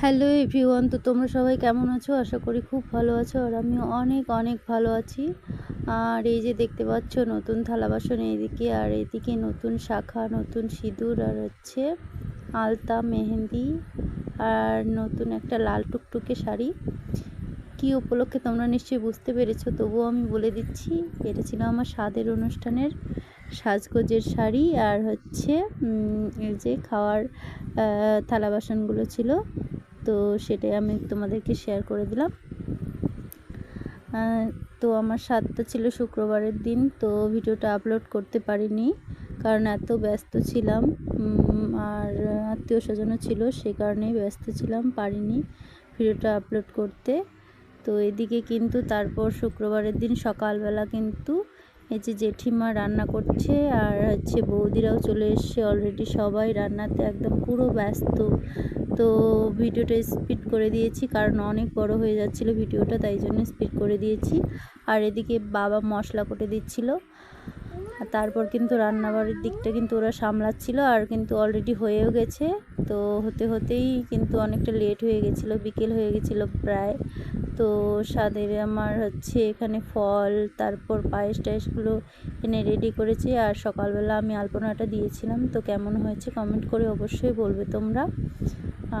Hello everyone তো তোমরা সবাই কেমন আছো? আশা করি খুব ভালো আছো আর আমি অনেক অনেক ভালো আছি। আর এই যে দেখতে পাচ্ছ, নতুন থালা বাসন এইদিকে আর এদিকে নতুন শাখা, নতুন সিঁদুর আর হচ্ছে আলতা, মেহেন্দি আর নতুন একটা লাল টুকটুকে শাড়ি। কি উপলক্ষে তোমরা নিশ্চয়ই বুঝতে পেরেছ, তবুও আমি বলে দিচ্ছি, এটা ছিল আমার স্বাদের অনুষ্ঠানের সাজগোজের শাড়ি আর হচ্ছে এই যে খাওয়ার থালা বাসনগুলো ছিল। তো সেটাই আমি তোমাদেরকে শেয়ার করে দিলাম। তো আমার সাতটা ছিল শুক্রবারের দিন, তো ভিডিওটা আপলোড করতে পারিনি কারণ এত ব্যস্ত ছিলাম। আর আত্মীয় স্বজনও ছিল, সে কারণেই ব্যস্ত ছিলাম, পারিনি ভিডিওটা আপলোড করতে। তো এদিকে কিন্তু তারপর শুক্রবারের দিন সকালবেলা কিন্তু এই যে জেঠিমা রান্না করছে আর হচ্ছে বৌদিরাও চলে এসছে অলরেডি সবাই রান্নাতে একদম পুরো ব্যস্ত। তো ভিডিওটা স্পিড করে দিয়েছি কারণ অনেক বড় হয়ে যাচ্ছিল ভিডিওটা, তাই জন্য স্পিড করে দিয়েছি। আর এদিকে বাবা মশলা কোটে দিচ্ছিল। তারপর কিন্তু রান্নাবাড়ির দিকটা কিন্তু ওরা সামলাচ্ছিল আর কিন্তু অলরেডি হয়েও গেছে। তো হতে হতেই কিন্তু অনেকটা লেট হয়ে গেছিল, বিকেল হয়ে গেছিল প্রায়। তো স্বাদের আমার হচ্ছে এখানে ফল, তারপর পায়েস টায়েসগুলো এনে রেডি করেছি আর সকালবেলা আমি আলপনাটা দিয়েছিলাম। তো কেমন হয়েছে কমেন্ট করে অবশ্যই বলবে তোমরা।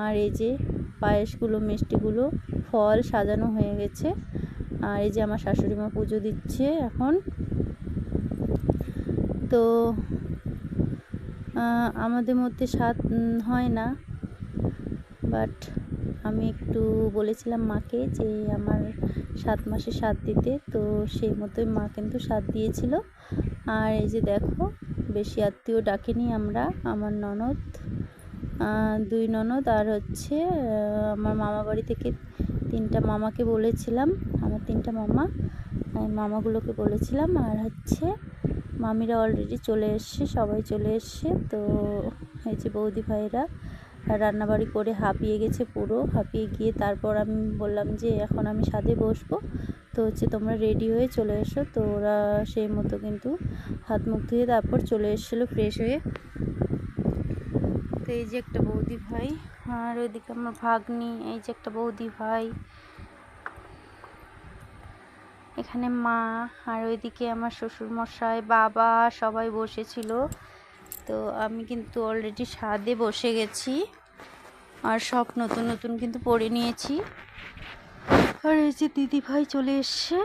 আর এই যে পায়েসগুলো, মিষ্টিগুলো, ফল সাজানো হয়ে গেছে। আর এই যে আমার শাশুড়ি মা পুজো দিচ্ছে এখন। তো আমাদের মধ্যে স্বাদ হয় না। বাট আমি একটু বলেছিলাম মাকে যে আমার সাত মাসে স্বাদ দিতে, তো সেই মতোই মা কিন্তু স্বাদ দিয়েছিল। আর এই যে দেখো, বেশি আত্মীয় ডাকেনি আমরা, আমার ননদ দুই ননদ আর হচ্ছে আমার মামা বাড়ি থেকে তিনটা মামাকে বলেছিলাম, আমার তিনটা মামা মামাগুলোকে বলেছিলাম। আর হচ্ছে মামিরা অলরেডি চলে এসছে, সবাই চলে এসছে। তো এই যে বৌদি ভাইরা রান্নাবাড়ি করে হাঁপিয়ে গেছে পুরো, হাঁপিয়ে গিয়ে তারপর আমি বললাম যে এখন আমি সাদে বসবো। তো হচ্ছে তোমরা রেডি হয়ে চলে এসো। তো ওরা সেই মতো কিন্তু হাত মুখ ধুয়ে তারপর চলে এসেছিল ফ্রেশ হয়ে। তো এই যে একটা বৌদি ভাই, আর ওইদিকে আমার ভাগ্নি, এই যে একটা বৌদি ভাই এখানে মা আর ওইদিকে আমার শ্বশুর মশাই বাবা সবাই বসেছিল। তো আমি কিন্তু অলরেডি স্বাদে বসে গেছি আর সব নতুন নতুন কিন্তু পরে নিয়েছি। আর এই যে দিদি ভাই চলে এসছে।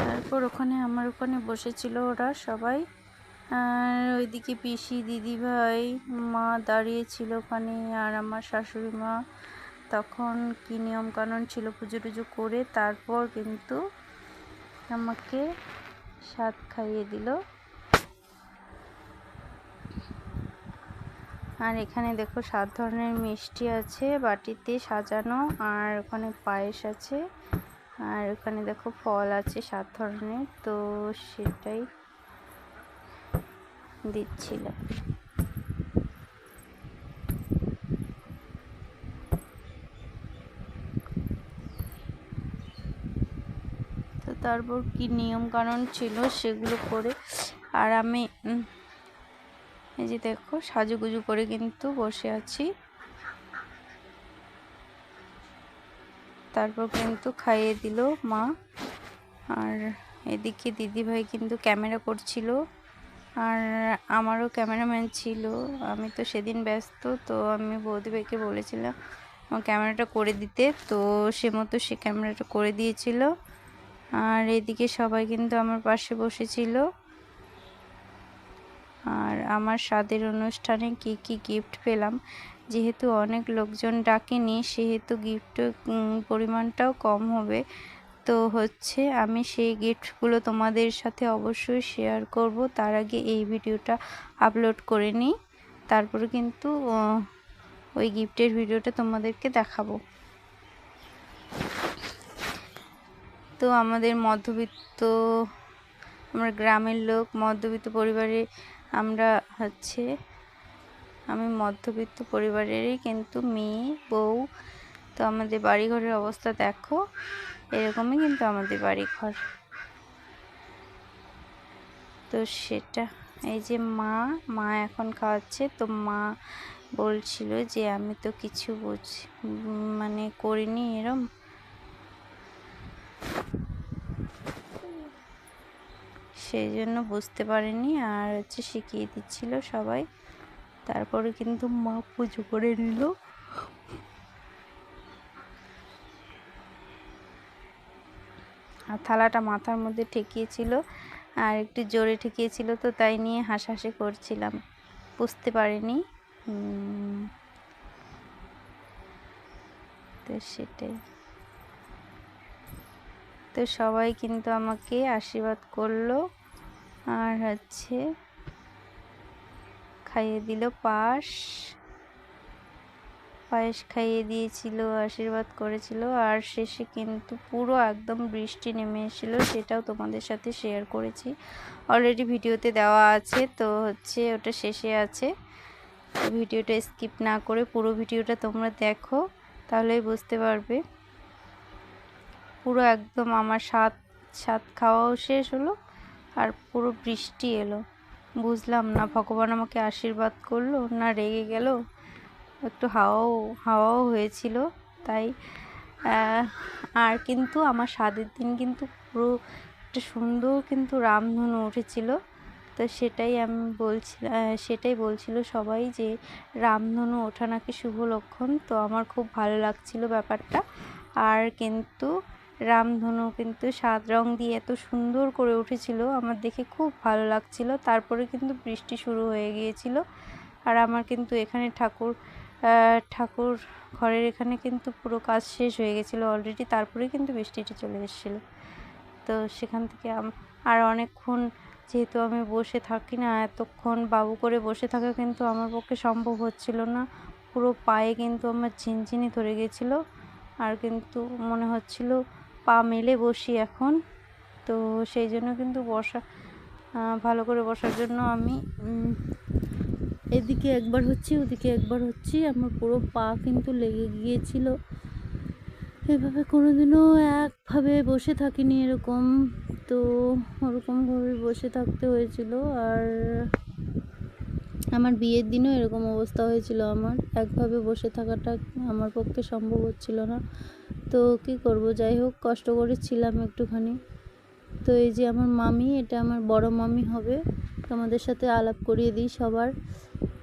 তারপর ওখানে আমার ওখানে বসেছিল ওরা সবাই। আর ওইদিকে পিসি দিদি ভাই মা দাঁড়িয়েছিল ওখানে আর আমার শাশুড়ি মা। তখন কী নিয়মকানুন ছিল পুজো টুজো করে তারপর কিন্তু আমাকে স্বাদ খাইয়ে দিল। আর এখানে দেখো সাত ধরনের মিষ্টি আছে, বাটিতে সাজানো, আর ওখানে পায়েস আছে। আর ওখানে দেখো ফল আছে সাত ধরনের, তো সেটাই দিচ্ছিল। তারপর কি নিয়ম কানুন ছিল সেগুলো করে। আর আমি এই যে দেখো, সাজুগুজু করে কিন্তু বসে আছি। তারপর কিন্তু খাইয়ে দিল মা। আর এদিকে দিদিভাই কিন্তু ক্যামেরা করছিল। আর আমারও ক্যামেরাম্যান ছিল। আমি তো সেদিন ব্যস্ত, তো আমি বৌদিভাইকে বলেছিলাম ক্যামেরাটা করে দিতে। তো সে মতো সে ক্যামেরাটা করে দিয়েছিল। আর এদিকে সবাই কিন্তু আমার পাশে বসেছিল। আর আমার স্বাদের অনুষ্ঠানে কি কি গিফট পেলাম। যেহেতু অনেক লোকজন ডাকেনি, সেহেতু গিফটের পরিমাণটাও কম হবে। তো হচ্ছে আমি সেই গিফটগুলো তোমাদের সাথে অবশ্যই শেয়ার করব। তার আগে এই ভিডিওটা আপলোড করে নিই। তারপরে কিন্তু ওই গিফটের ভিডিওটা তোমাদেরকে দেখাবো। তো আমাদের মধ্যবিত্ত, আমরা গ্রামের লোক, মধ্যবিত্ত পরিবারে আমরা হচ্ছে, আমি মধ্যবিত্ত পরিবারেরই কিন্তু মেয়ে, বউ। তো আমাদের বাড়িঘরের অবস্থা দেখো, এরকমই কিন্তু আমাদের বাড়িঘর। তো সেটা, এই যে মা মা এখন খাওয়াচ্ছে, তো মা বলছিল যে আমি তো কিছু বুঝ মানে করিনি এরম। সেই জন্য বুঝতে পারিনি। আর হচ্ছে শিখিয়ে দিচ্ছিল সবাই। তারপরে কিন্তু মা পুজো করে নিল। আর থালাটা মাথার মধ্যে ঠেকিয়েছিল। আর একটু জোরে ঠেকিয়েছিল তো, তাই নিয়ে হাসাহাসি করছিলাম। বুঝতে পারিনি। তো সেটাই। তো সবাই কিন্তু আমাকে আশীর্বাদ করল। আর হচ্ছে খাইয়ে দিল পাশ পায়েস খাইয়ে দিয়েছিল, আশীর্বাদ করেছিল। আর শেষে কিন্তু পুরো একদম বৃষ্টি নেমে এসেছিল, সেটাও তোমাদের সাথে শেয়ার করেছি। অলরেডি ভিডিওতে দেওয়া আছে, তো হচ্ছে ওটা শেষে আছে। ভিডিওটা স্কিপ না করে পুরো ভিডিওটা তোমরা দেখো, তাহলেই বুঝতে পারবে। পুরো একদম আমার স্বাদ স্বাদ খাওয়াও শেষ হলো আর পুরো বৃষ্টি এলো। বুঝলাম না, ভগবান আমাকে আশীর্বাদ করল না রেগে গেল? একটু হাওয়াও হাওয়াও হয়েছিল, তাই আর কিন্তু আমার স্বাদের দিন কিন্তু পুরো একটা সুন্দর কিন্তু রামধনু উঠেছিল। তো সেটাই আমি বলছিলাম সেটাই বলছিল সবাই যে রামধনু ওঠা নাকি শুভ লক্ষণ। তো আমার খুব ভালো লাগছিল ব্যাপারটা। আর কিন্তু রামধনু কিন্তু সাত রং দিয়ে এত সুন্দর করে উঠেছিল, আমার দেখে খুব ভালো লাগছিল। তারপরে কিন্তু বৃষ্টি শুরু হয়ে গিয়েছিল আর আমার কিন্তু এখানে ঠাকুর ঠাকুর ঘরের এখানে কিন্তু পুরো কাজ শেষ হয়ে গেছিল অলরেডি তারপরে কিন্তু বৃষ্টিটি চলে এসেছিল। তো সেখান থেকে আর অনেকক্ষণ যেহেতু আমি বসে থাকি না, এতক্ষণ বাবু করে বসে থাকা কিন্তু আমার পক্ষে সম্ভব হচ্ছিল না। পুরো পায়ে কিন্তু আমার ঝিনঝিনি ধরে গেছিল আর কিন্তু মনে হচ্ছিল পা মেলে বসি এখন। তো সেই জন্য কিন্তু বসা ভালো করে বসার জন্য আমি এদিকে একবার হচ্ছি, ওদিকে একবার হচ্ছি। আমার পুরো পা কিন্তু লেগে গিয়েছিল। এভাবে কোনোদিনও একভাবে বসে থাকিনি এরকম। তো ওরকমভাবে বসে থাকতে হয়েছিল। আর আমার বিয়ের দিনও এরকম অবস্থা হয়েছিল আমার। একভাবে বসে থাকাটা আমার পক্ষে সম্ভব হচ্ছিল না। তো কি করব? যাই হোক, কষ্ট করেছিলাম একটুখানি। তো এই যে আমার মামি, এটা আমার বড় মামি হবে। তোমাদের সাথে আলাপ করিয়ে দিই সবার।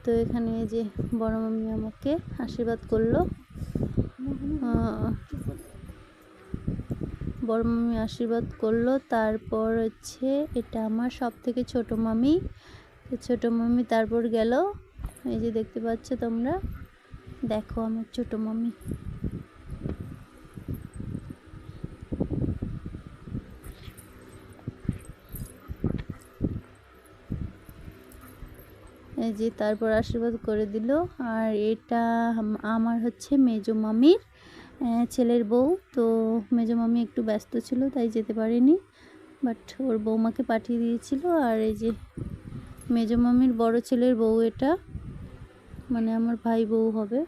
তো এখানে এই যে বড় মামি আমাকে আশীর্বাদ করল। বড় মামি আশীর্বাদ করল। তারপর হচ্ছে, এটা আমার সব থেকে ছোটো মামি। ছোট মামি তারপর গেল। এই যে দেখতে পাচ্ছ তোমরা? দেখো আমার ছোট মামি এই যে তারপর আশীর্বাদ করে দিল। আর এটা আমার হচ্ছে মেজো মামির ছেলের বউ। তো মেজো মামি একটু ব্যস্ত ছিল, তাই যেতে পারেনি। বাট ওর বৌমাকে পাঠিয়ে দিয়েছিল। আর এই যে মেজো মামির বড় ছেলের বউ এটা। মানে আমার ভাই বউ হবে।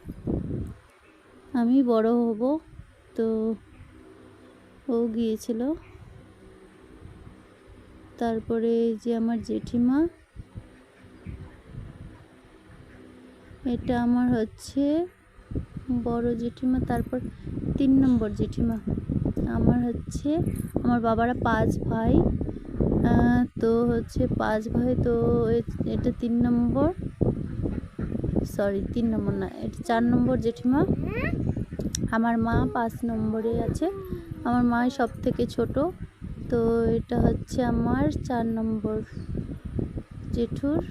আমি বড় হব, তো ও গিয়েছিল। তারপরে যে আমার জেঠিমা, এটা আমার হচ্ছে বড় জেঠিমা, তারপর তিন নম্বর জেঠিমা। আমার হচ্ছে, আমার বাবারা পাঁচ ভাই। তো হচ্ছে পাঁচ ভাই, তো এটা তিন নম্বর। সরি তিন নম্বর না, এটা চার নম্বর জেঠিমা। আমার মা পাঁচ নম্বরে আছে। আমার মা সব থেকে ছোট। তো এটা হচ্ছে আমার চার নম্বর জেঠুর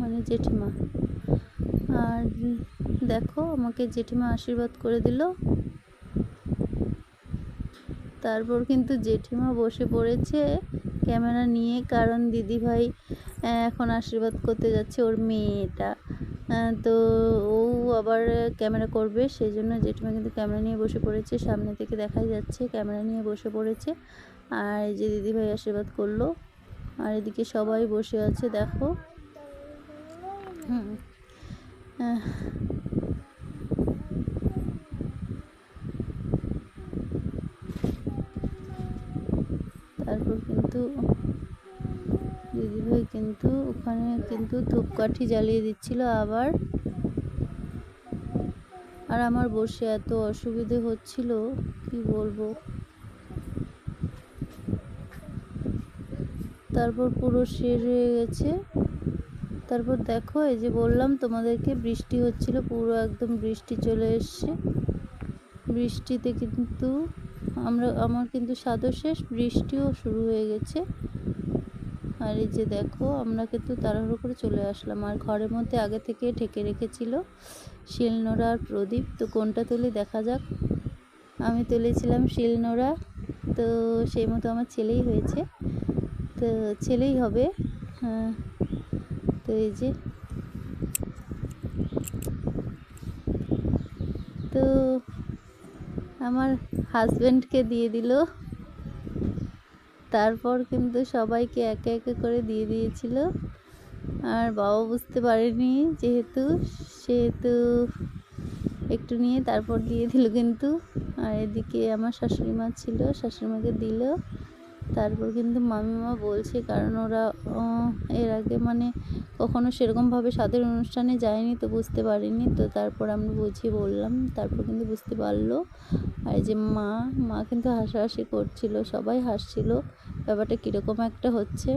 মানে জেঠিমা। আর দেখো, আমাকে জেঠিমা আশীর্বাদ করে দিল। তারপর কিন্তু জেঠিমা বসে পড়েছে ক্যামেরা নিয়ে, কারণ দিদিভাই এখন আশীর্বাদ করতে যাচ্ছে ওর মেয়েটা। তো ও আবার ক্যামেরা করবে সেই জন্য জেঠিমা কিন্তু ক্যামেরা নিয়ে বসে পড়েছে। সামনে থেকে দেখাই যাচ্ছে, ক্যামেরা নিয়ে বসে পড়েছে। আর এই যে দিদিভাই আশীর্বাদ করল, আর এদিকে সবাই বসে আছে, দেখো। হুম। তারপর কিন্তু দিদিভাই কিন্তু ওখানে কিন্তু ধূপকাঠি জ্বালিয়ে দিচ্ছিল আবার। আর আমার বসে এত অসুবিধে হচ্ছিল, কি বলব? তারপর পুরো শেষ হয়ে গেছে। তারপর দেখো, এই যে বললাম তোমাদেরকে, বৃষ্টি হচ্ছিল, পুরো একদম বৃষ্টি চলে এসছে। বৃষ্টিতে কিন্তু আমরা, আমার কিন্তু সাদও শেষ, বৃষ্টিও শুরু হয়ে গেছে। আর এই যে দেখো, আমরা কিন্তু তাড়াহুড়ো করে চলে আসলাম। আর ঘরের মধ্যে আগে থেকে ঢেকে রেখেছিল শিলনোড়া আর প্রদীপ। তো কোনটা তুলি দেখা যাক। আমি তুলেছিলাম শিলনোড়া। তো সেই মতো আমার ছেলেই হয়েছে। তো ছেলেই হবে। হ্যাঁ তো এই যে। তো আমার হাজব্যান্ডকে দিয়ে দিল। তারপর কিন্তু সবাইকে একে একে করে দিয়ে দিয়েছিল। আর বাবা বুঝতে পারেনি যেহেতু, সেহেতু একটু নিয়ে তারপর দিয়ে দিল কিন্তু। আর এদিকে আমার শাশুড়ি মা ছিল শাশুড়ি মাকে দিল। তারপর কিন্তু মামিমা বলছে, কারণ ওরা এর আগে মানে কখনো সেরকমভাবে স্বাদের অনুষ্ঠানে যায়নি তো বুঝতে পারিনি। তো তারপর আমি বুঝিয়ে বললাম, তারপর কিন্তু বুঝতে পারল। আর যে মা মা কিন্তু হাসাহাসি করছিল, সবাই হাসছিল। ব্যাপারটা কীরকম একটা হচ্ছে,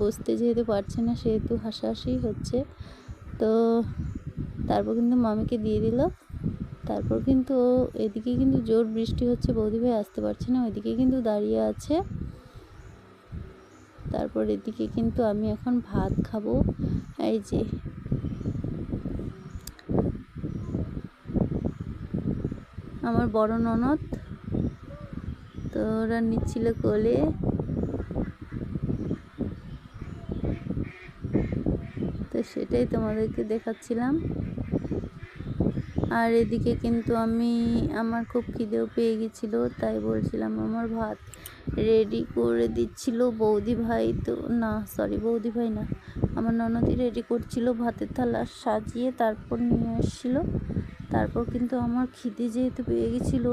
বুঝতে যেহেতু পারছে না, সেহেতু হাসাহাসি হচ্ছে। তো তারপর কিন্তু মামিকে দিয়ে দিল। তারপর কিন্তু এদিকে কিন্তু জোর বৃষ্টি হচ্ছে, বৌদি ভাই আসতে পারছে না, ওইদিকে কিন্তু দাঁড়িয়ে আছে। তারপর এদিকে কিন্তু আমি এখন ভাত খাব। এই যে। আমার বড় ননদ, তো ওরা নিচ্ছিল কোলে। তো সেটাই তোমাদেরকে দেখাচ্ছিলাম। আর এদিকে কিন্তু আমি, আমার খুব খিদেও পেয়ে গেছিল, তাই বলছিলাম, আমার ভাত রেডি করে দিচ্ছিল বৌদি ভাই। তো না সরি বৌদি ভাই না, আমার ননদি রেডি করছিল ভাতের থালা সাজিয়ে তারপর নিয়ে এসেছিল। তারপর কিন্তু আমার খিদে যেহেতু পেয়ে গেছিল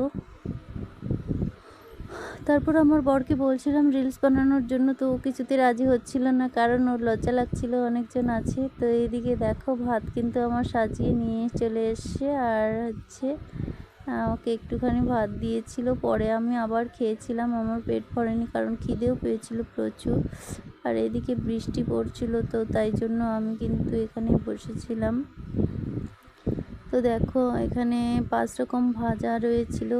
তারপর আমার বরকে বলছিলাম, রিলস বানানোর জন্য তো ও কিছুতে রাজি হচ্ছিল না, কারণ ওর লজ্জা লাগছিল, অনেকজন আছে। তো এইদিকে দেখো, ভাত কিন্তু আমার সাজিয়ে নিয়ে চলে এসছে। আর হচ্ছে আমাকে একটুখানি ভাত দিয়েছিল, পরে আমি আবার খেয়েছিলাম। আমার পেট ভরেনি, কারণ খিদেও পেয়েছিল প্রচুর। আর এদিকে বৃষ্টি পড়ছিল তো, তাই জন্য আমি কিন্তু এখানে বসেছিলাম। তো দেখো, এখানে পাঁচ রকম ভাজা রয়েছিল।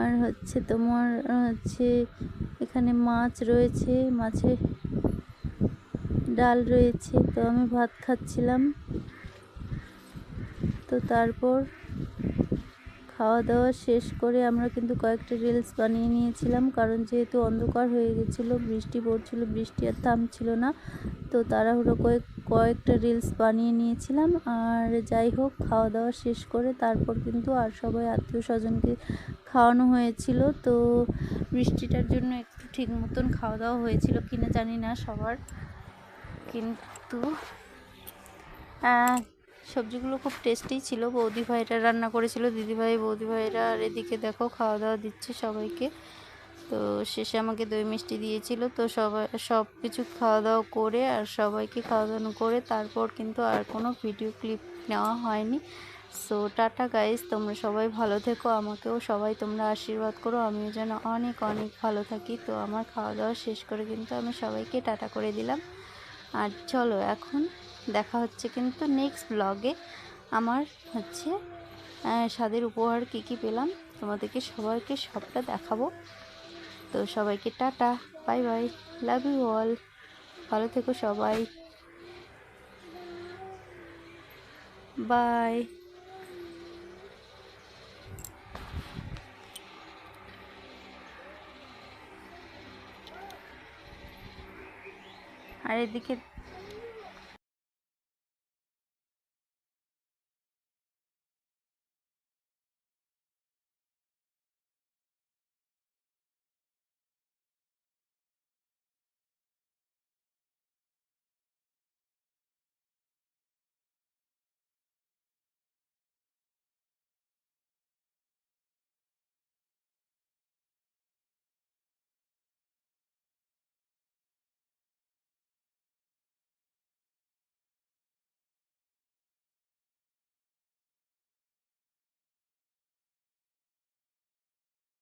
আর হচ্ছে তোমার, হচ্ছে এখানে মাছ রয়েছে, মাছের ডাল রয়েছে, তো আমি ভাত খাচ্ছিলাম। তো তারপর খাওয়া দাওয়া শেষ করে আমরা কিন্তু কয়েকটা রিলস বানিয়ে নিয়েছিলাম, কারণ যেহেতু অন্ধকার হয়ে গেছিল, বৃষ্টি পড়ছিল, বৃষ্টি আর থামছিল না, তো তাড়াহুড়ো কয়েক কয়েকটা রিলস বানিয়ে নিয়েছিলাম আর যাই হোক খাওয়া দাওয়া শেষ করে তারপর কিন্তু আর সবাই আত্মীয় স্বজনকে খাওয়ানো হয়েছিল। তো বৃষ্টিটার জন্য একটু ঠিক মতন খাওয়া দাওয়া হয়েছিল কিনা জানি না সবার। কিন্তু সবজিগুলো খুব টেস্টি ছিল। বৌদি ভাইরা রান্না করেছিল, দিদিভাই, বৌদি ভাইরা আর এদিকে দেখো খাওয়া দাওয়া দিচ্ছে সবাইকে। তো শেষে আমাকে দই মিষ্টি দিয়েছিল। তো সবাই, সব কিছু খাওয়া দাওয়া করে আর সবাইকে খাওয়া দাওয়া করে তারপর কিন্তু আর কোনো ভিডিও ক্লিপ নেওয়া হয়নি। সো টাটা গাইজ তোমরা সবাই ভালো থেকো, আমাকেও সবাই তোমরা আশীর্বাদ করো, আমিও যেন অনেক অনেক ভালো থাকি। তো আমার খাওয়া দাওয়া শেষ করে কিন্তু আমি সবাইকে টাটা করে দিলাম। আর চলো এখন দেখা হচ্ছে কিন্তু নেক্সট ব্লগে আমার হচ্ছে স্বাদের উপহার কী কী পেলাম, তোমাদেরকে সবাইকে সবটা দেখাবো। তো সবাইকে tata bye bye love you all ভালো থেকো সবাই বাই আর এদিকে